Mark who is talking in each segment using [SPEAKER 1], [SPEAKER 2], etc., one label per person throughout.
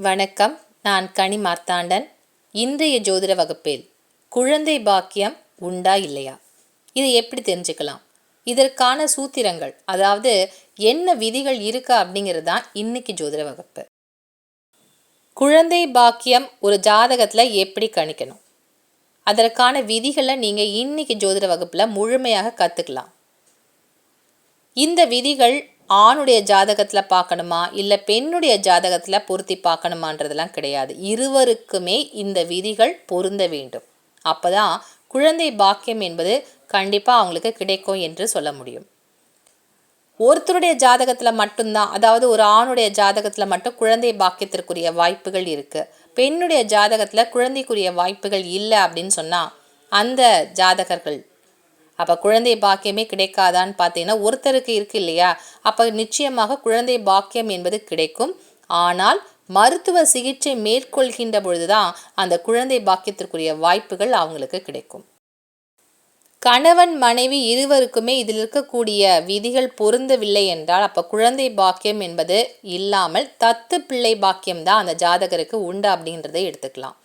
[SPEAKER 1] வணக்கம். நான் கனி மார்த்தாண்டன். இன்றைய ஜோதிட வகுப்பில் குழந்தை பாக்கியம் உண்டா இல்லையா? இதை எப்படி தெரிஞ்சுக்கலாம்? இதற்கான சூத்திரங்கள் அதாவது என்ன விதிகள் இருக்கா அப்படிங்கிறது தான் இன்னைக்கு ஜோதிட வகுப்பு. குழந்தை பாக்கியம் ஒரு ஜாதகத்தில் எப்படி கணிக்கணும்? அதற்கான விதிகளை நீங்கள் இன்னைக்கு ஜோதிட வகுப்பில் முழுமையாக கற்றுக்கலாம் இந்த விதிகள் ஆணுடைய ஜாதகத்தில் பார்க்கணுமா? இல்லை பெண்ணுடைய ஜாதகத்தில் பொருத்தி பார்க்கணுமான்றதெல்லாம் கிடையாது. இருவருக்குமே இந்த விதிகள் பொருந்த வேண்டும். அப்போ தான் குழந்தை பாக்கியம் என்பது கண்டிப்பாக அவங்களுக்கு கிடைக்கும் என்று சொல்ல முடியும். ஒருத்தருடைய ஜாதகத்தில் மட்டும்தான் அதாவது ஒரு ஆணுடைய ஜாதகத்தில் மட்டும் குழந்தை பாக்கியத்திற்குரிய வாய்ப்புகள் இருக்குது பெண்ணுடைய ஜாதகத்தில் குழந்தைக்குரிய வாய்ப்புகள் இல்லை அப்படின்னு சொன்னால் அந்த ஜாதகர்கள் அப்போ குழந்தை பாக்கியமே கிடைக்காதான்னு பார்த்தீங்கன்னா ஒருத்தருக்கு இருக்கு இல்லையா? அப்போ நிச்சயமாக குழந்தை பாக்கியம் என்பது கிடைக்கும். ஆனால் மருத்துவ சிகிச்சை மேற்கொள்கின்ற பொழுதுதான் அந்த குழந்தை பாக்கியத்திற்குரிய வாய்ப்புகள் அவங்களுக்கு கிடைக்கும். கணவன் மனைவி இருவருக்குமே இதில் இருக்கக்கூடிய விதிகள் பொருந்தவில்லை என்றால் அப்போ குழந்தை பாக்கியம் என்பது இல்லாமல் தத்து பிள்ளை பாக்கியம் தான் அந்த ஜாதகருக்கு உண்டு அப்படின்றதை எடுத்துக்கலாம்.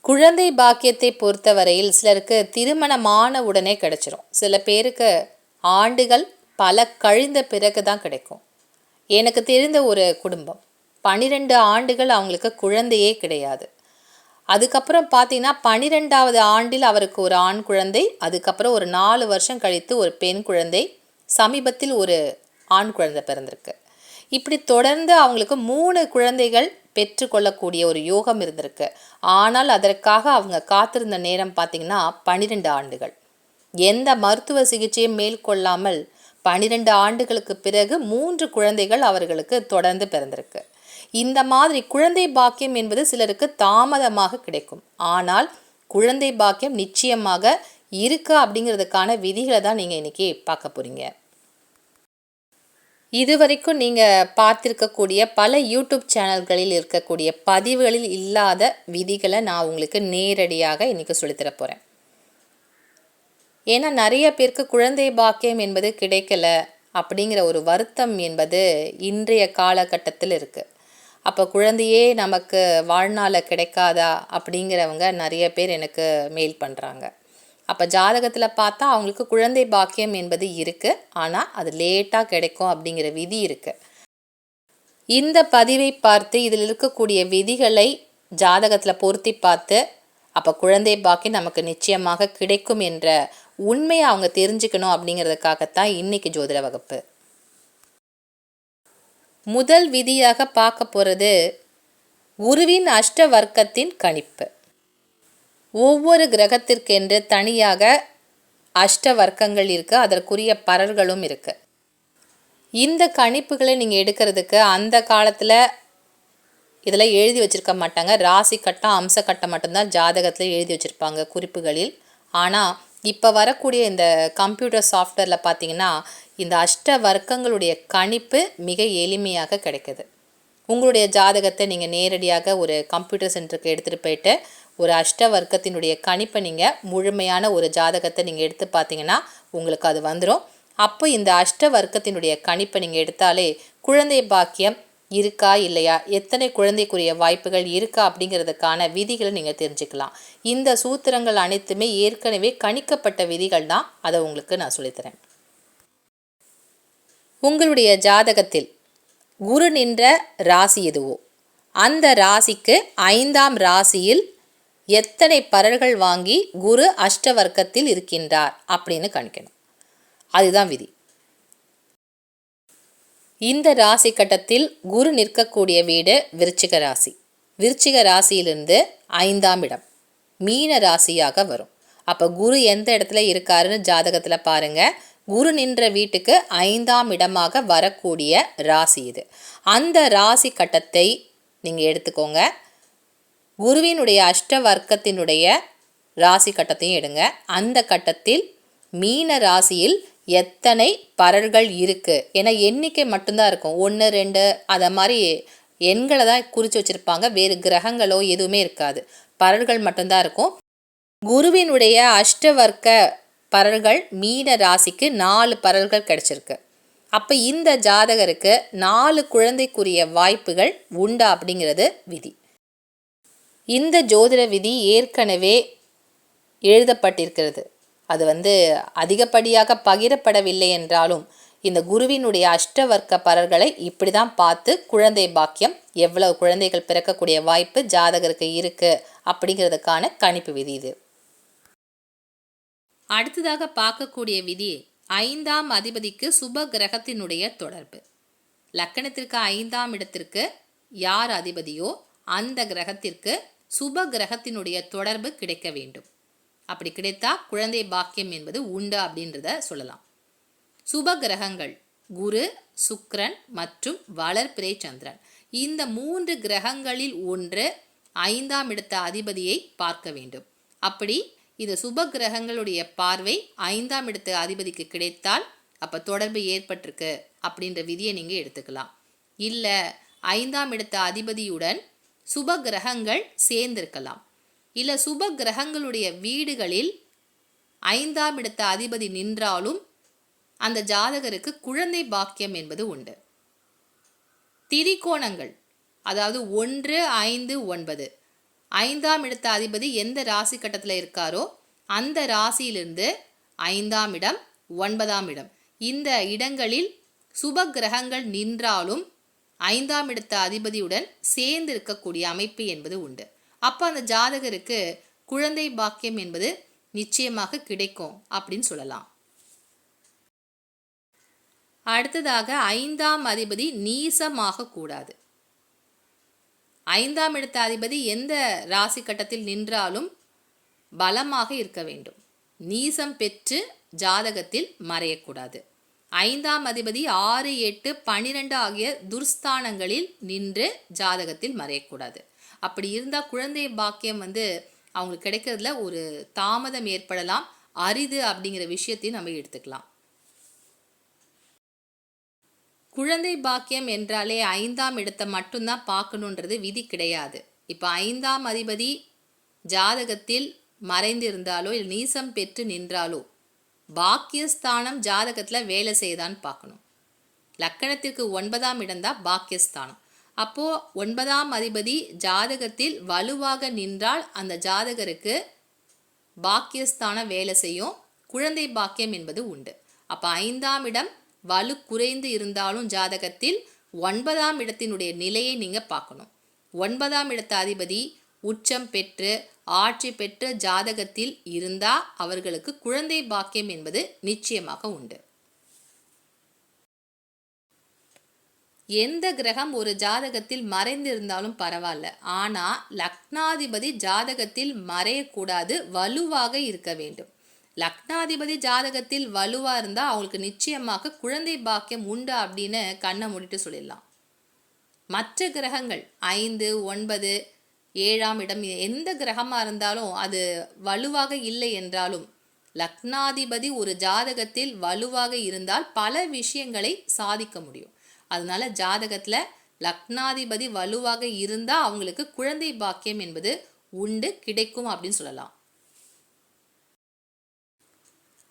[SPEAKER 1] குழந்தை பாக்கியத்தை பொறுத்தவரையில் சிலருக்கு திருமணமான உடனே கிடைச்சிரும். சில பேருக்கு ஆண்டுகள் பல கழிந்த பிறகு தான் கிடைக்கும். எனக்கு தெரிந்த ஒரு குடும்பம் பனிரெண்டு ஆண்டுகள் அவங்களுக்கு குழந்தையே கிடையாது. அதுக்கப்புறம் பார்த்தீங்கன்னா பனிரெண்டாவது ஆண்டில் அவருக்கு ஒரு ஆண் குழந்தை அதுக்கப்புறம் ஒரு நாலு வருஷம் கழித்து ஒரு பெண் குழந்தை சமீபத்தில் ஒரு ஆண் குழந்தை பிறந்திருக்கு. இப்படி தொடர்ந்து அவங்களுக்கு மூணு குழந்தைகள் பெற்றுக்கொள்ளக்கூடிய ஒரு யோகம் இருந்திருக்கு. ஆனால் அதற்காக அவங்க காத்திருந்த நேரம் பார்த்திங்கன்னா பன்னிரெண்டு ஆண்டுகள். எந்த மருத்துவ சிகிச்சையும் மேற்கொள்ளாமல் பனிரெண்டு ஆண்டுகளுக்கு பிறகு மூன்று குழந்தைகள் அவர்களுக்கு தொடர்ந்து பிறந்திருக்கு. இந்த மாதிரி குழந்தை பாக்கியம் என்பது சிலருக்கு தாமதமாக கிடைக்கும். ஆனால் குழந்தை பாக்கியம் நிச்சயமாக இருக்கா அப்படிங்கிறதுக்கான விதிகளை தான் நீங்கள் இன்றைக்கி பார்க்க போகிறீங்க இதுவரைக்கும் நீங்கள் பார்த்துருக்கக்கூடிய பல யூடியூப் சேனல்களில் இருக்கக்கூடிய பதிவுகளில் இல்லாத விதிகளை நான் உங்களுக்கு நேரடியாக இன்றைக்கி சொல்லித்தர போகிறேன் ஏன்னா நிறைய பேருக்கு குழந்தை பாக்கியம் என்பது கிடைக்கல அப்படிங்கிற ஒரு வருத்தம் என்பது இன்றைய காலகட்டத்தில் இருக்குது அப்போ குழந்தையே நமக்கு வாழ்நாளில் கிடைக்காதா அப்படிங்கிறவங்க நிறைய பேர் எனக்கு மெயில் பண்ணுறாங்க அப்போ ஜாதகத்தில் பார்த்தா அவங்களுக்கு குழந்தை பாக்கியம் என்பது இருக்குது ஆனால் அது லேட்டாக கிடைக்கும் அப்படிங்கிற விதி இருக்குது இந்த பதிவை பார்த்து இதில் இருக்கக்கூடிய விதிகளை ஜாதகத்தில் பொருத்தி பார்த்து அப்போ குழந்தை பாக்கியம் நமக்கு நிச்சயமாக கிடைக்கும் என்ற உண்மையை அவங்க தெரிஞ்சுக்கணும் அப்படிங்கிறதுக்காகத்தான் இன்னைக்கு ஜோதிட வகுப்பு. முதல் விதியாக பார்க்க போகிறது குருவின் அஷ்ட வர்க்கத்தின் கணிப்பு. ஒவ்வொரு கிரகத்திற்கென்று தனியாக அஷ்ட வர்க்கங்கள் இருக்குது அதற்குரிய பரர்களும் இருக்குது இந்த கணிப்புகளை நீங்கள் எடுக்கிறதுக்கு அந்த காலத்தில் இதில் எழுதி வச்சுருக்க மாட்டாங்க. ராசி கட்டம் அம்ச கட்டம் மட்டும்தான் ஜாதகத்தில் எழுதி வச்சுருப்பாங்க குறிப்புகளில். ஆனால் இப்போ வரக்கூடிய இந்த கம்ப்யூட்டர் சாஃப்ட்வேரில் பார்த்தீங்கன்னா இந்த அஷ்ட வர்க்கங்களுடைய கணிப்பு மிக எளிமையாக கிடைக்குது. உங்களுடைய ஜாதகத்தை நீங்கள் நேரடியாக ஒரு கம்ப்யூட்டர் சென்டருக்கு எடுத்துகிட்டு போயிட்டு ஒரு அஷ்ட வர்க்கத்தினுடைய கணிப்பை நீங்கள் முழுமையான ஒரு ஜாதகத்தை நீங்கள் எடுத்து பார்த்தீங்கன்னா உங்களுக்கு அது வந்துடும் அப்போ இந்த அஷ்ட வர்க்கத்தினுடைய கணிப்பை நீங்கள் எடுத்தாலே குழந்தை பாக்கியம் இருக்கா இல்லையா? எத்தனை குழந்தைக்குரிய வாய்ப்புகள் இருக்கா அப்படிங்கிறதுக்கான விதிகளை நீங்கள் தெரிஞ்சுக்கலாம். இந்த சூத்திரங்கள் அனைத்துமே ஏற்கனவே கணிக்கப்பட்ட விதிகள் தான். அதை உங்களுக்கு நான் சொல்லித்தரேன். உங்களுடைய ஜாதகத்தில் குரு நின்ற ராசி எதுவோ? அந்த ராசிக்கு ஐந்தாம் ராசியில் எத்தனை பரல்கள் வாங்கி குரு அஷ்டவர்க்கத்தில் இருக்கின்றார் அப்படின்னு கணிக்கணும். அதுதான் விதி. இந்த ராசி கட்டத்தில் குரு நிற்கக்கூடிய வீடு விருச்சிக ராசி. விருச்சிக ராசியிலிருந்து ஐந்தாம் இடம். மீன ராசியாக வரும். அப்போ குரு எந்த இடத்துல இருக்காருன்னு ஜாதகத்தில் பாருங்கள் குரு நின்ற வீட்டுக்கு ஐந்தாம் இடமாக வரக்கூடிய ராசி இது. அந்த ராசி கட்டத்தை நீங்கள் எடுத்துக்கோங்க. குருவினுடைய அஷ்ட வர்க்கத்தினுடைய ராசி கட்டத்தையும் எடுங்க. அந்த கட்டத்தில் மீன ராசியில் எத்தனை பரல்கள் இருக்குது ஏன்னா எண்ணிக்கை மட்டும்தான் இருக்கும். ஒன்று ரெண்டு அதை மாதிரி எண்களை தான் குறித்து வச்சுருப்பாங்க. வேறு கிரகங்களோ எதுவுமே இருக்காது. பரல்கள் மட்டும்தான் இருக்கும். குருவினுடைய அஷ்டவர்க்க பரல்கள் மீன ராசிக்கு நாலு பரல்கள் கிடச்சிருக்கு. அப்போ இந்த ஜாதகருக்கு நாலு குழந்தைக்குரிய வாய்ப்புகள் உண்டா அப்படிங்கிறது விதி. இந்த ஜோதிட விதி ஏற்கனவே எழுதப்பட்டிருக்கிறது. அது வந்து அதிகப்படியாக பகிரப்படவில்லை என்றாலும் இந்த குருவினுடைய அஷ்டவர்க்க பரர்களை இப்படி தான் பார்த்து குழந்தை பாக்கியம் எவ்வளவு குழந்தைகள் பிறக்கக்கூடிய வாய்ப்பு ஜாதகருக்கு இருக்குது அப்படிங்கிறதுக்கான கணிப்பு விதி இது. அடுத்ததாக பார்க்கக்கூடிய விதி ஐந்தாம் அதிபதிக்கு சுப கிரகத்தினுடைய தொடர்பு. லக்கணத்திற்கு ஐந்தாம் இடத்திற்கு யார் அதிபதியோ அந்த கிரகத்திற்கு சுப கிரகத்தினுடைய தொடர்பு கிடைக்க வேண்டும். அப்படி கிடைத்தா குழந்தை பாக்கியம் என்பது உண்டு அப்படின்றத சொல்லலாம். சுப கிரகங்கள் குரு சுக்ரன் மற்றும் வளர்பிறை சந்திரன். இந்த மூன்று கிரகங்களில் ஒன்று ஐந்தாம் இடத்த அதிபதியை பார்க்க வேண்டும். அப்படி இந்த சுப கிரகங்களுடைய பார்வை ஐந்தாம் இடத்த அதிபதிக்கு கிடைத்தால் அப்போ தொடர்பு ஏற்பட்டிருக்கு அப்படின்ற விதியை நீங்கள் எடுத்துக்கலாம். இல்லை ஐந்தாம் இடத்த அதிபதியுடன் சுப கிரகங்கள் சேர்ந்திருக்கலாம். இல்லை சுப கிரகங்களுடைய வீடுகளில் ஐந்தாம் இடத்த அதிபதி நின்றாலும் அந்த ஜாதகருக்கு குழந்தை பாக்கியம் என்பது உண்டு. திரிகோணங்கள் அதாவது ஒன்று ஐந்து ஒன்பது. ஐந்தாம் இடத்த அதிபதி எந்த ராசி கட்டத்தில் இருக்காரோ அந்த ராசியிலிருந்து ஐந்தாம் இடம் ஒன்பதாம் இடம். இந்த இடங்களில் சுப கிரகங்கள் நின்றாலும் ஐந்தாம் இடத்த அதிபதியுடன் சேர்ந்து இருக்கக்கூடிய அமைப்பு என்பது உண்டு. அப்போ அந்த ஜாதகருக்கு குழந்தை பாக்கியம் என்பது நிச்சயமாக கிடைக்கும் அப்படின்னு சொல்லலாம். அடுத்ததாக ஐந்தாம் அதிபதி நீசமாக கூடாது. ஐந்தாம் இடத்த அதிபதி எந்த ராசி கட்டத்தில் நின்றாலும் பலமாக இருக்க வேண்டும். நீசம் பெற்று ஜாதகத்தில் மறையக்கூடாது. ஐந்தாம் அதிபதி ஆறு எட்டு பன்னிரெண்டு ஆகிய துர்ஸ்தானங்களில் நின்று ஜாதகத்தில் மறையக்கூடாது. அப்படி இருந்தால் குழந்தை பாக்கியம் வந்து அவங்களுக்கு கிடைக்கிறதுல ஒரு தாமதம் ஏற்படலாம். அரிது அப்படிங்கிற விஷயத்தையும் நம்ம எடுத்துக்கலாம். குழந்தை பாக்கியம் என்றாலே ஐந்தாம் இடத்தை மட்டும்தான் பார்க்கணுன்றது விதி கிடையாது. இப்போ ஐந்தாம் அதிபதி ஜாதகத்தில் மறைந்திருந்தாலோ இல்லை நீசம் பெற்று நின்றாலோ பாக்கியஸ்தானம் ஜாதகத்தில் வேலை செய்தான்னு பார்க்கணும். லக்கணத்திற்கு ஒன்பதாம் இடம்தான் பாக்கியஸ்தானம். அப்போது ஒன்பதாம் அதிபதி ஜாதகத்தில் வலுவாக நின்றால் அந்த ஜாதகருக்கு பாக்கியஸ்தானம் வேலை செய்யும். குழந்தை பாக்கியம் என்பது உண்டு. அப்போ ஐந்தாம் இடம் வலு குறைந்து இருந்தாலும் ஜாதகத்தில் ஒன்பதாம் இடத்தினுடைய நிலையை நீங்கள் பார்க்கணும். ஒன்பதாம் இடத்த அதிபதி உச்சம் பெற்று ஆட்சி பெற்ற ஜாதகத்தில் இருந்தா அவர்களுக்கு குழந்தை பாக்கியம் என்பது நிச்சயமாக உண்டு. எந்த கிரகம் ஒரு ஜாதகத்தில் மறைந்திருந்தாலும் பரவாயில்ல. ஆனா லக்னாதிபதி ஜாதகத்தில் மறையக்கூடாது வலுவாக இருக்க வேண்டும். லக்னாதிபதி ஜாதகத்தில் வலுவா இருந்தால் அவங்களுக்கு நிச்சயமாக குழந்தை பாக்கியம் உண்டு அப்படின்னு கண்ணை மூடிட்டு சொல்லிடலாம். மற்ற கிரகங்கள் ஐந்து ஒன்பது ஏழாம் இடம். எந்த கிரகமாக இருந்தாலும் அது வலுவாக இல்லை என்றாலும் லக்னாதிபதி ஒரு ஜாதகத்தில் வலுவாக இருந்தால் பல விஷயங்களை சாதிக்க முடியும். அதனால ஜாதகத்தில் லக்னாதிபதி வலுவாக இருந்தால் அவங்களுக்கு குழந்தை பாக்கியம் என்பது உண்டு கிடைக்கும் அப்படின்னு சொல்லலாம்.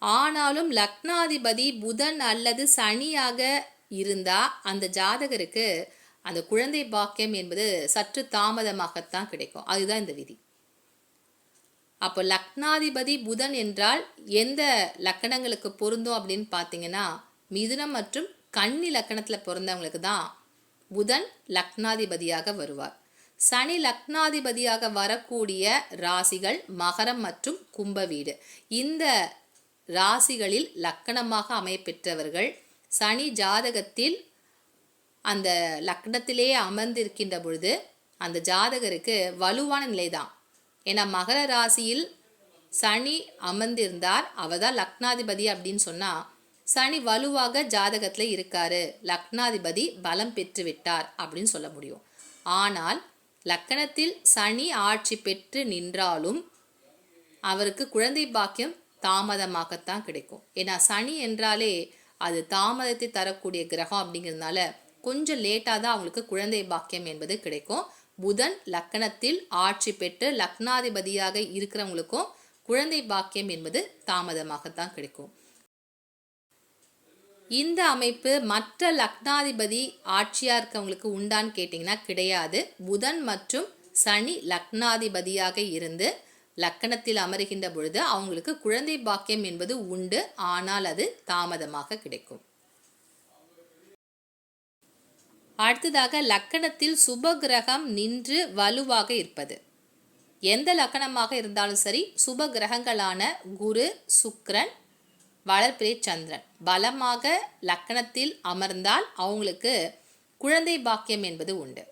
[SPEAKER 1] ஆனாலும் லக்னாதிபதி புதன் அல்லது சனியாக இருந்தால் அந்த ஜாதகருக்கு அந்த குழந்தை பாக்கியம் என்பது சற்று தாமதமாகத்தான் கிடைக்கும். அதுதான் இந்த விதி. அப்போ லக்னாதிபதி புதன் என்றால் எந்த லக்கணங்களுக்கு பொருந்தும் அப்படின்னு பார்த்தீங்கன்னா மிதுனம் மற்றும் கன்னி லக்கணத்தில் பிறந்தவங்களுக்கு தான் புதன் லக்னாதிபதியாக வருவார். சனி லக்னாதிபதியாக வரக்கூடிய ராசிகள் மகரம் மற்றும் கும்ப வீடு. இந்த ராசிகளில் லக்கணமாக அமையப்பெற்றவர்கள் சனி ஜாதகத்தில் அந்த லக்னத்திலே அமர்ந்திருக்கின்ற பொழுது அந்த ஜாதகருக்கு வலுவான நிலைதான். ஏன்னா மகர ராசியில் சனி அமர்ந்திருந்தார். அவர் தான் லக்னாதிபதி அப்படின்னு சொன்னால் சனி வலுவாக ஜாதகத்தில் இருக்காரு. லக்னாதிபதி பலம் பெற்று விட்டார் அப்படின்னு சொல்ல முடியும். ஆனால் லக்கணத்தில் சனி ஆட்சி பெற்று நின்றாலும் அவருக்கு குழந்தை பாக்கியம் தாமதமாகத்தான் கிடைக்கும். ஏன்னா சனி என்றாலே அது தாமதத்தை தரக்கூடிய கிரகம் அப்படிங்கிறதுனால கொஞ்சம் லேட்டாக தான் அவங்களுக்கு குழந்தை பாக்கியம் என்பது கிடைக்கும். புதன் லக்கணத்தில் ஆட்சி பெற்று லக்னாதிபதியாக இருக்கிறவங்களுக்கும் குழந்தை பாக்கியம் என்பது தாமதமாகத்தான் கிடைக்கும். இந்த அமைப்பு மற்ற லக்னாதிபதி ஆட்சியாக இருக்கவங்களுக்கு உண்டான்னு கேட்டிங்கன்னா கிடையாது. புதன் மற்றும் சனி லக்னாதிபதியாக இருந்து லக்கணத்தில் அமருகின்ற பொழுது அவங்களுக்கு குழந்தை பாக்கியம் என்பது உண்டு. ஆனால் அது தாமதமாக கிடைக்கும். அடுத்ததாக லக்கணத்தில் சுபகிரகம் நின்று வலுவாக இருப்பது. எந்த லக்கணமாக இருந்தாலும் சரி சுப கிரகங்களான குரு சுக்ரன் வளர்பிறை சந்திரன். பலமாக லக்கணத்தில் அமர்ந்தால் அவங்களுக்கு குழந்தை பாக்கியம் என்பது உண்டு.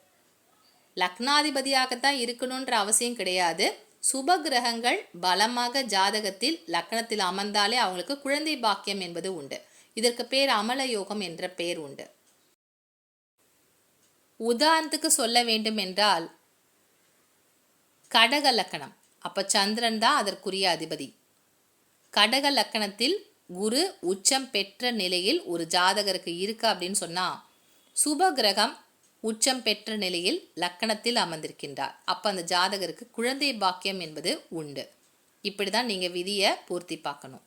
[SPEAKER 1] லக்னாதிபதியாகத்தான் இருக்கணுன்ற அவசியம் கிடையாது. சுப கிரகங்கள் பலமாக ஜாதகத்தில் லக்கணத்தில் அமர்ந்தாலே அவங்களுக்கு குழந்தை பாக்கியம் என்பது உண்டு. இதற்கு பேர் அமல யோகம் என்ற பெயர் உண்டு. உதாரணத்துக்கு சொல்ல வேண்டும் என்றால் கடக லக்கணம். அப்போ சந்திரன் தான் அதற்குரிய அதிபதி. கடக லக்கணத்தில் குரு உச்சம் பெற்ற நிலையில் ஒரு ஜாதகருக்கு இருக்கு அப்படின்னு சொன்னால் சுப கிரகம் உச்சம் பெற்ற நிலையில் லக்கணத்தில் அமர்ந்திருக்கின்றார். அப்போ அந்த ஜாதகருக்கு குழந்தை பாக்கியம் என்பது உண்டு. இப்படி தான் நீங்கள் விதியை பூர்த்தி பார்க்கணும்.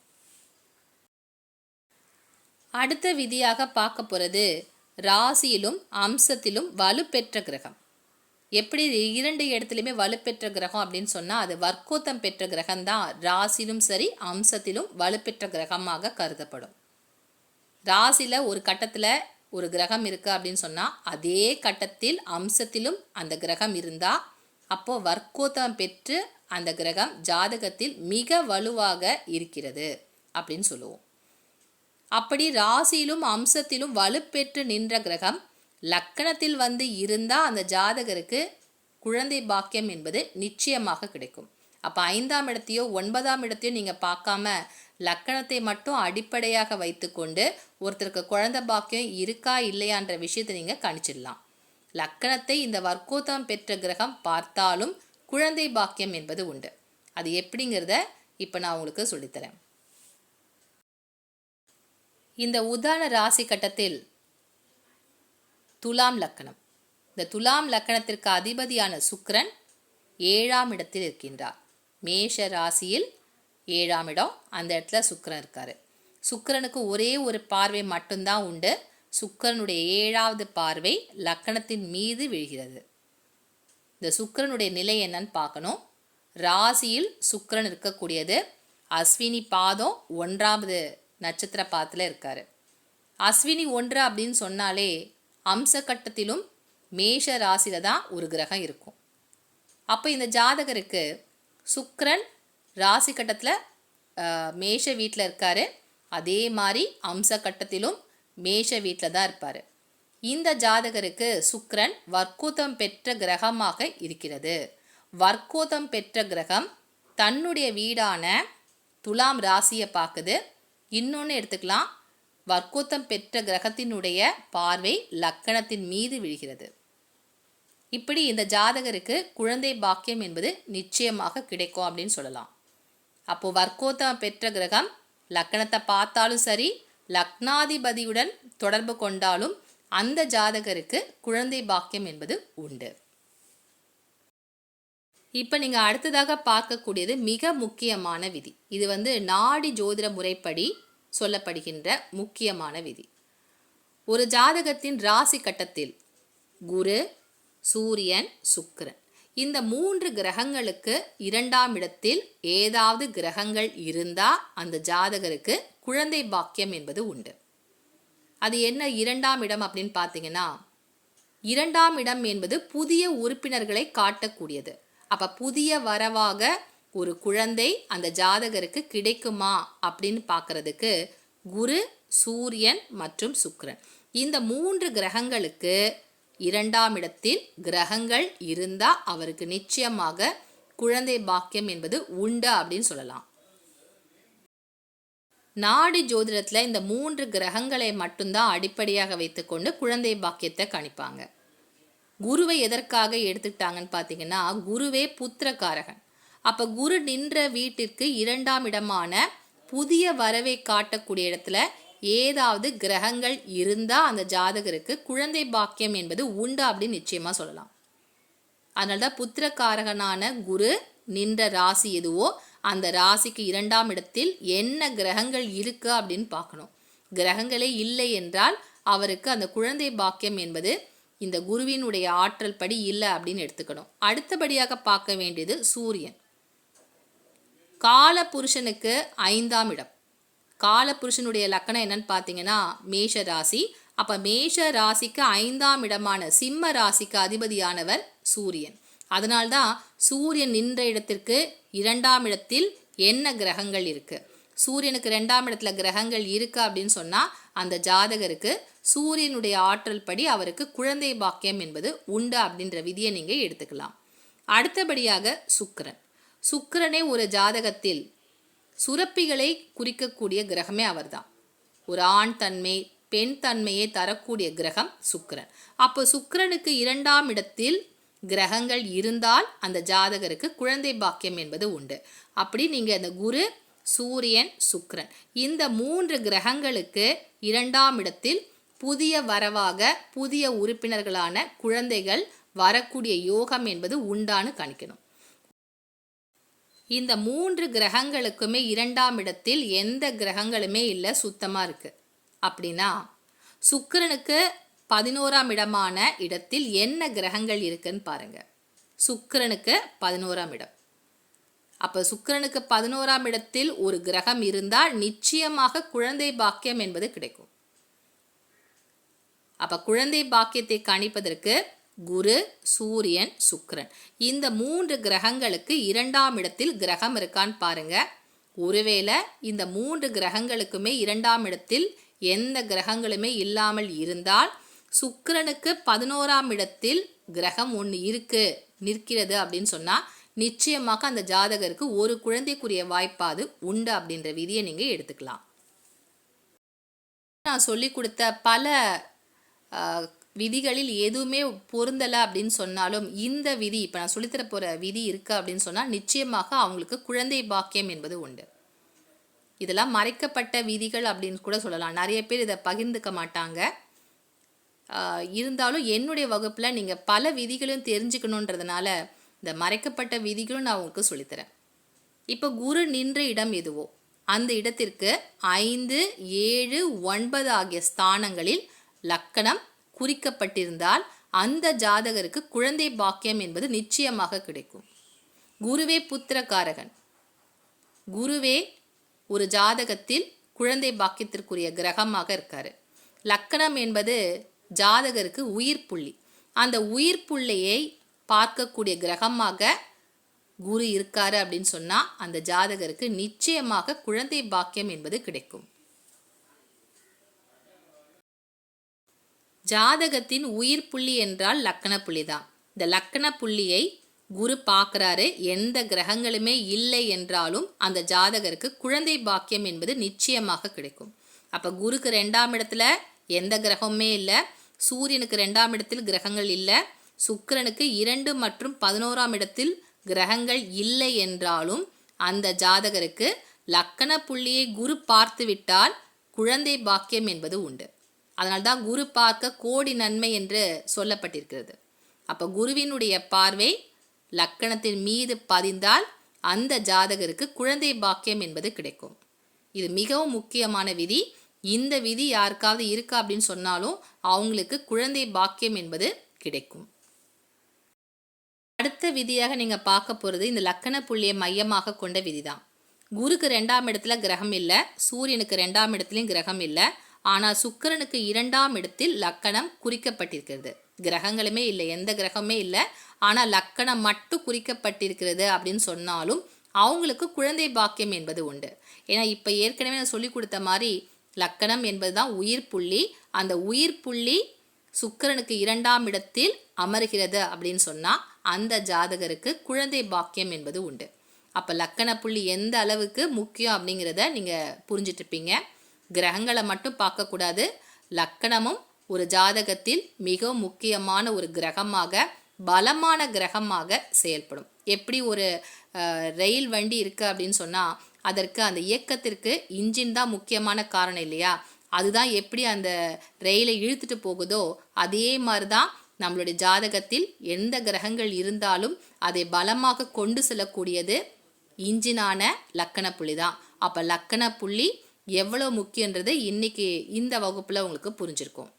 [SPEAKER 1] அடுத்த விதியாக பார்க்க போகிறது ராசியிலும் அம்சத்திலும் வலுப்பெற்ற கிரகம். எப்படி இரண்டு இடத்துலையுமே வலுப்பெற்ற கிரகம் அப்படின்னு சொன்னால் அது வர்க்கோத்தம் பெற்ற கிரகம் தான் ராசிலும் சரி அம்சத்திலும் வலுப்பெற்ற கிரகமாக கருதப்படும். ராசியில் ஒரு கட்டத்தில் ஒரு கிரகம் இருக்குது அப்படின்னு சொன்னால் அதே கட்டத்தில் அம்சத்திலும் அந்த கிரகம் இருந்தால் அப்போது வர்க்கோத்தம் பெற்று அந்த கிரகம் ஜாதகத்தில் மிக வலுவாக இருக்கிறது அப்படின்னு சொல்லுவோம். அப்படி ராசியிலும் அம்சத்திலும் வலுப்பெற்று நின்ற கிரகம் லக்கணத்தில் வந்து இருந்தால் அந்த ஜாதகருக்கு குழந்தை பாக்கியம் என்பது நிச்சயமாக கிடைக்கும். அப்போ ஐந்தாம் இடத்தையோ ஒன்பதாம் இடத்தையோ நீங்கள் பார்க்காம லக்கணத்தை மட்டும் அடிப்படையாக வைத்துக்கொண்டு ஒருத்தருக்கு குழந்தை பாக்கியம் இருக்கா இல்லையான்ற விஷயத்தை நீங்கள் கணிச்சிடலாம். லக்கணத்தை இந்த வர்க்கோத்தம் பெற்ற கிரகம் பார்த்தாலும் குழந்தை பாக்கியம் என்பது உண்டு. அது எப்படிங்கிறத இப்போ நான் உங்களுக்கு சொல்லித்தரேன். இந்த உதாரண ராசி கட்டத்தில் துலாம் லக்கணம். இந்த துலாம் லக்கணத்திற்கு அதிபதியான சுக்ரன் ஏழாம் இடத்தில் இருக்கின்றார். மேஷ ராசியில் ஏழாம் இடம். அந்த இடத்துல சுக்கரன் இருக்கார். சுக்கரனுக்கு ஒரே ஒரு பார்வை மட்டும்தான் உண்டு. சுக்கரனுடைய ஏழாவது பார்வை லக்கணத்தின் மீது விழுகிறது. இந்த சுக்கரனுடைய நிலை என்னன்னு பார்க்கணும். ராசியில் சுக்கரன் இருக்கக்கூடியது அஸ்வினி பாதம் ஒன்றாவது நட்சத்திர பாத்தில் இருக்கார். அஸ்வினி ஒன்று அப்படின்னு சொன்னாலே அம்ச கட்டத்திலும் மேஷ ராசியில் தான் ஒரு கிரகம் இருக்கும். அப்போ இந்த ஜாதகருக்கு சுக்கரன் ராசி கட்டத்தில் மேஷ வீட்டில் இருக்கார். அதே மாதிரி அம்ச கட்டத்திலும் மேஷ வீட்டில் தான் இருப்பார். இந்த ஜாதகருக்கு சுக்கரன் வர்க்கோதம் பெற்ற கிரகமாக இருக்கிறது. வர்க்கோதம் பெற்ற கிரகம் தன்னுடைய வீடான துலாம் ராசியை பார்க்குது. இன்னொன்று எடுத்துக்கலாம். வர்க்கோத்தம் பெற்ற கிரகத்தினுடைய பார்வை லக்கணத்தின் மீது விழுகிறது. இப்படி இந்த ஜாதகருக்கு குழந்தை பாக்கியம் என்பது நிச்சயமாக கிடைக்கும் அப்படின்னு சொல்லலாம். அப்போது வர்க்கோத்தம் பெற்ற கிரகம் லக்கணத்தை பார்த்தாலும் சரி லக்னாதிபதியுடன் தொடர்பு கொண்டாலும் அந்த ஜாதகருக்கு குழந்தை பாக்கியம் என்பது உண்டு. இப்போ நீங்கள் அடுத்ததாக பார்க்கக்கூடியது மிக முக்கியமான விதி. இது வந்து நாடி ஜோதிட முறைப்படி சொல்லப்படுகின்ற முக்கியமான விதி. ஒரு ஜாதகத்தின் ராசி கட்டத்தில் குரு சூரியன் சுக்கிரன். இந்த மூன்று கிரகங்களுக்கு இரண்டாம் இடத்தில் ஏதாவது கிரகங்கள் இருந்தால் அந்த ஜாதகருக்கு குழந்தை பாக்கியம் என்பது உண்டு. அது என்ன இரண்டாம் இடம் அப்படின்னு பார்த்தீங்கன்னா இரண்டாம் இடம் என்பது புதிய உறுப்பினர்களை காட்டக்கூடியது. அப்போ புதிய வரவாக ஒரு குழந்தை அந்த ஜாதகருக்கு கிடைக்குமா அப்படின்னு பார்க்கறதுக்கு குரு சூரியன் மற்றும் சுக்ரன் இந்த மூன்று கிரகங்களுக்கு இரண்டாம் இடத்தில் கிரகங்கள் இருந்தால் அவருக்கு நிச்சயமாக குழந்தை பாக்கியம் என்பது உண்டு அப்படின்னு சொல்லலாம். நாடி ஜோதிடத்தில் இந்த மூன்று கிரகங்களை மட்டும்தான் அடிப்படையாக வைத்துக்கொண்டு குழந்தை பாக்கியத்தை கணிப்பாங்க. குருவை எதற்காக எடுத்துக்கிட்டாங்கன்னு பார்த்தீங்கன்னா குருவே புத்திரக்காரகன். அப்போ குரு நின்ற வீட்டிற்கு இரண்டாம் இடமான புதிய வரவை காட்டக்கூடிய இடத்துல ஏதாவது கிரகங்கள் இருந்தால் அந்த ஜாதகருக்கு குழந்தை பாக்கியம் என்பது உண்டு அப்படின்னு நிச்சயமாக சொல்லலாம். அதனால தான் புத்திரக்காரகனான குரு நின்ற ராசி எதுவோ அந்த ராசிக்கு இரண்டாம் இடத்தில் என்ன கிரகங்கள் இருக்கு அப்படின்னு பார்க்கணும். கிரகங்களே இல்லை என்றால் அவருக்கு அந்த குழந்தை பாக்கியம் என்பது இந்த குருவினுடைய ஆற்றல் படி இல்லை அப்படின்னு எடுத்துக்கணும். அடுத்தபடியாக பார்க்க வேண்டியது சூரியன். கால புருஷனுக்கு ஐந்தாம் இடம். கால புருஷனுடைய லக்கணம் என்னன்னு பார்த்தீங்கன்னா மேஷ ராசி அப்போ மேஷ ராசிக்கு ஐந்தாம் இடமான சிம்ம ராசிக்கு அதிபதியானவர் சூரியன். அதனால்தான் சூரியன் நின்ற இடத்திற்கு இரண்டாம் இடத்தில் என்ன கிரகங்கள் இருக்குது சூரியனுக்கு ரெண்டாம் இடத்துல கிரகங்கள் இருக்குது அப்படின்னு சொன்னால் அந்த ஜாதகருக்கு சூரியனுடைய ஆற்றல் படி அவருக்கு குழந்தை பாக்கியம் என்பது உண்டு அப்படின்ற விதியை நீங்கள் எடுத்துக்கலாம். அடுத்தபடியாக சுக்கரன். சுக்கரனே ஒரு ஜாதகத்தில் சுரப்பிகளை குறிக்கக்கூடிய கிரகமே அவர்தான். ஒரு ஆண் தன்மை பெண் தன்மையை தரக்கூடிய கிரகம் சுக்கிரன். அப்போ சுக்கரனுக்கு இரண்டாம் இடத்தில் கிரகங்கள் இருந்தால் அந்த ஜாதகருக்கு குழந்தை பாக்கியம் என்பது உண்டு. அப்படி நீங்கள் அந்த குரு சூரியன் சுக்கிரன் இந்த மூன்று கிரகங்களுக்கு இரண்டாம் இடத்தில் புதிய வரவாக புதிய உறுப்பினர்களான குழந்தைகள் வரக்கூடிய யோகம் என்பது உண்டான்னு கணிக்கணும். இந்த மூன்று கிரகங்களுக்குமே இரண்டாம் இடத்தில் எந்த கிரகங்களுமே இல்லை சுத்தமாக இருக்குது அப்படின்னா சுக்கரனுக்கு பதினோராம் இடமான இடத்தில் என்ன கிரகங்கள் இருக்குன்னு பாருங்கள் சுக்கரனுக்கு பதினோராம் இடம். அப்போ சுக்கிரனுக்கு பதினோராம் இடத்தில் ஒரு கிரகம் இருந்தால் நிச்சயமாக குழந்தை பாக்கியம் என்பது கிடைக்கும். அப்போ குழந்தை பாக்கியத்தை கணிப்பதற்கு குரு சூரியன் சுக்கிரன். இந்த மூன்று கிரகங்களுக்கு இரண்டாம் இடத்தில் கிரகம் இருக்கான்னு பாருங்க. ஒருவேளை இந்த மூன்று கிரகங்களுக்குமே இரண்டாம் இடத்தில் எந்த கிரகங்களுமே இல்லாமல் இருந்தால் சுக்கரனுக்கு பதினோராம் இடத்தில் கிரகம் ஒன்று இருக்கு நிற்கிறது அப்படின்னு சொன்னால் நிச்சயமாக அந்த ஜாதகருக்கு ஒரு குழந்தைக்குரிய வாய்ப்பாது உண்டு அப்படின்ற விதியை நீங்கள் எடுத்துக்கலாம். நான் சொல்லி கொடுத்த பல விதிகளில் எதுவுமே பொருந்தலை அப்படின்னு சொன்னாலும் இந்த விதி இப்போ நான் சொல்லித்தர போகிற விதி இருக்குது அப்படின்னு சொன்னால் நிச்சயமாக அவங்களுக்கு குழந்தை பாக்கியம் என்பது உண்டு. இதெல்லாம் மறைக்கப்பட்ட விதிகள் அப்படின்னு கூட சொல்லலாம். நிறைய பேர் இதை பகிர்ந்துக்க மாட்டாங்க. இருந்தாலும் என்னுடைய வகுப்பில் நீங்கள் பல விதிகளும் தெரிஞ்சுக்கணுன்றதுனால இந்த மறைக்கப்பட்ட விதிகளும் நான் உங்களுக்கு சொல்லித்தரேன். இப்போ குரு நின்ற இடம் எதுவோ அந்த இடத்திற்கு ஐந்து ஏழு ஒன்பது ஆகிய ஸ்தானங்களில் லக்கணம் குறிக்கப்பட்டிருந்தால் அந்த ஜாதகருக்கு குழந்தை பாக்கியம் என்பது நிச்சயமாக கிடைக்கும். குருவே புத்திரகாரகன் குருவே ஒரு ஜாதகத்தில் குழந்தை பாக்கியத்திற்குரிய கிரகமாக இருக்கார். லக்கணம் என்பது ஜாதகருக்கு உயிர் புள்ளி. அந்த உயிர் புள்ளியை பார்க்கக்கூடிய கிரகமாக குரு இருக்காரு அப்படின்னு சொன்னா அந்த ஜாதகருக்கு நிச்சயமாக குழந்தை பாக்கியம் என்பது கிடைக்கும். ஜாதகத்தின் உயிர் புள்ளி என்றால் லக்கண புள்ளி தான் இந்த லக்கண புள்ளியை குரு பார்க்குறாரு எந்த கிரகங்களுமே இல்லை என்றாலும் அந்த ஜாதகருக்கு குழந்தை பாக்கியம் என்பது நிச்சயமாக கிடைக்கும். அப்ப குருக்கு ரெண்டாம் இடத்துல எந்த கிரகமுமே இல்லை சூரியனுக்கு ரெண்டாம் இடத்தில் கிரகங்கள் இல்லை சுக்கிரனுக்கு இரண்டு மற்றும் பதினோராம் இடத்தில் கிரகங்கள் இல்லை என்றாலும் அந்த ஜாதகருக்கு லக்கண புள்ளியை குரு பார்த்து விட்டால் குழந்தை பாக்கியம் என்பது உண்டு. அதனால்தான் குரு பார்க்க கோடி நன்மை என்று சொல்லப்பட்டிருக்கிறது. அப்போ குருவினுடைய பார்வை லக்கணத்தின் மீது பதிந்தால் அந்த ஜாதகருக்கு குழந்தை பாக்கியம் என்பது கிடைக்கும். இது மிகவும் முக்கியமான விதி. இந்த விதி யாருக்காவது இருக்கா அப்படின்னு சொன்னாலும் அவங்களுக்கு குழந்தை பாக்கியம் என்பது கிடைக்கும். அடுத்த விதியாக நீங்கள் பார்க்க போகிறது இந்த லக்கண புள்ளியை மையமாக கொண்ட விதி தான் குருக்கு ரெண்டாம் இடத்துல கிரகம் இல்லை சூரியனுக்கு ரெண்டாம் இடத்துலையும் கிரகம் இல்லை. ஆனால் சுக்கிரனுக்கு இரண்டாம் இடத்தில் லக்கணம் குறிக்கப்பட்டிருக்கிறது. கிரகங்களுமே இல்லை எந்த கிரகமே இல்லை. ஆனால் லக்கணம் மட்டும் குறிக்கப்பட்டிருக்கிறது அப்படின்னு சொன்னாலும் அவங்களுக்கு குழந்தை பாக்கியம் என்பது உண்டு. ஏன்னா இப்போ ஏற்கனவே நான் சொல்லி கொடுத்த மாதிரி லக்கணம் என்பது தான் உயிர் புள்ளி. அந்த உயிர் புள்ளி சுக்கிரனுக்கு இரண்டாம் இடத்தில் அமர்கிறது அப்படின்னு சொன்னால் அந்த ஜாதகருக்கு குழந்தை பாக்கியம் என்பது உண்டு. அப்போ லக்கண புள்ளி எந்த அளவுக்கு முக்கியம் அப்படிங்கிறத நீங்கள் புரிஞ்சிட்ருப்பீங்க. கிரகங்களை மட்டும் பார்க்கக்கூடாது. லக்கணமும் ஒரு ஜாதகத்தில் மிக முக்கியமான ஒரு கிரகமாக பலமான கிரகமாக செயல்படும். எப்படி ஒரு ரயில் வண்டி இருக்குது அப்படின்னு சொன்னால் அதற்கு அந்த இயக்கத்திற்கு இன்ஜின் தான் முக்கியமான காரணம் இல்லையா? அதுதான் எப்படி அந்த ரயிலை இழுத்துட்டு போகுதோ அதே மாதிரி தான் நம்மளுடைய ஜாதகத்தில் எந்த கிரகங்கள் இருந்தாலும் அதை பலமாக கொண்டு செல்லக்கூடியது இன்ஜினான லக்கண புள்ளி தான். அப்போ லக்கண புள்ளி எவ்வளோ முக்கியன்றது இன்னைக்கு இந்த வகுப்பில் உங்களுக்கு புரிஞ்சிருக்கும்.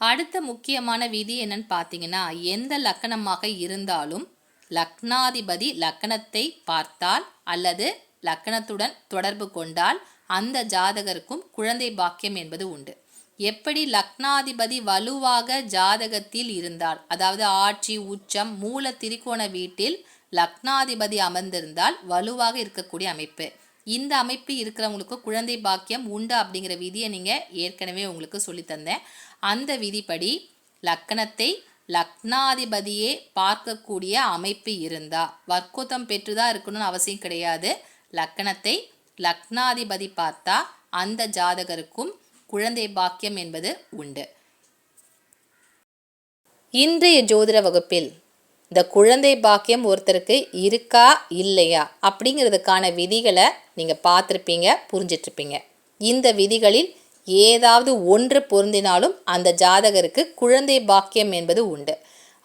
[SPEAKER 1] அடுத்த முக்கியமான விதி என்னன்னு பார்த்தீங்கன்னா எந்த லக்கணமாக இருந்தாலும் லக்னாதிபதி லக்கணத்தை பார்த்தால் அல்லது லக்கணத்துடன் தொடர்பு கொண்டால் அந்த ஜாதகருக்கும் குழந்தை பாக்கியம் என்பது உண்டு. எப்படி லக்னாதிபதி வலுவாக ஜாதகத்தில் இருந்தால் அதாவது ஆட்சி உச்சம் மூல திரிகோண வீட்டில் லக்னாதிபதி அமர்ந்திருந்தால் வலுவாக இருக்கக்கூடிய அமைப்பு. இந்த அமைப்பு இருக்கிறவங்களுக்கு குழந்தை பாக்கியம் உண்டு அப்படிங்கிற விதியை நீங்கள் ஏற்கனவே உங்களுக்கு சொல்லித்தந்தேன் அந்த விதிப்படி லக்கணத்தை லக்னாதிபதியே பார்க்கக்கூடிய அமைப்பு இருந்தா வர்க்கோத்தம் பெற்றுதான் இருக்கணும்னு அவசியம் கிடையாது. லக்கணத்தை லக்னாதிபதி பார்த்தா அந்த ஜாதகருக்கும் குழந்தை பாக்கியம் என்பது உண்டு. இன்றைய ஜோதிட வகுப்பில் இந்த குழந்தை பாக்கியம் ஒருத்தருக்கு இருக்கா இல்லையா? அப்படிங்கிறதுக்கான விதிகளை நீங்கள் பார்த்துருப்பீங்க புரிஞ்சிட்ருப்பீங்க. இந்த விதிகளில் ஏதாவது ஒன்று பொருந்தினாலும் அந்த ஜாதகருக்கு குழந்தை பாக்கியம் என்பது உண்டு.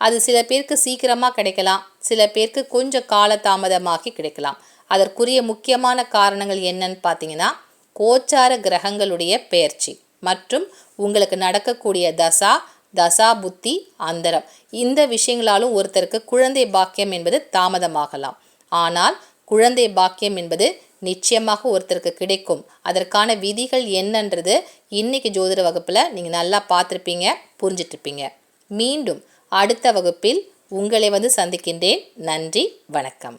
[SPEAKER 1] அது சில பேருக்கு சீக்கிரமாக கிடைக்கலாம் சில பேருக்கு கொஞ்சம் காலதாமதமாகி கிடைக்கலாம். அதற்குரிய முக்கியமான காரணங்கள் என்னன்னு பார்த்தீங்கன்னா கோச்சார கிரகங்களுடைய பெயர்ச்சி மற்றும் உங்களுக்கு நடக்கக்கூடிய தசா தசா புத்தி அந்தரம். இந்த விஷயங்களாலும் ஒருத்தருக்கு குழந்தை பாக்கியம் என்பது தாமதமாகலாம். ஆனால் குழந்தை பாக்கியம் என்பது நிச்சயமாக ஒருத்தருக்கு கிடைக்கும். அதற்கான விதிகள் என்னன்றது இன்னைக்கு ஜோதிட வகுப்பில் நீங்கள் நல்லா பார்த்துருப்பீங்க புரிஞ்சிட்ருப்பீங்க மீண்டும் அடுத்த வகுப்பில் உங்களை வந்து சந்திக்கின்றேன். நன்றி வணக்கம்.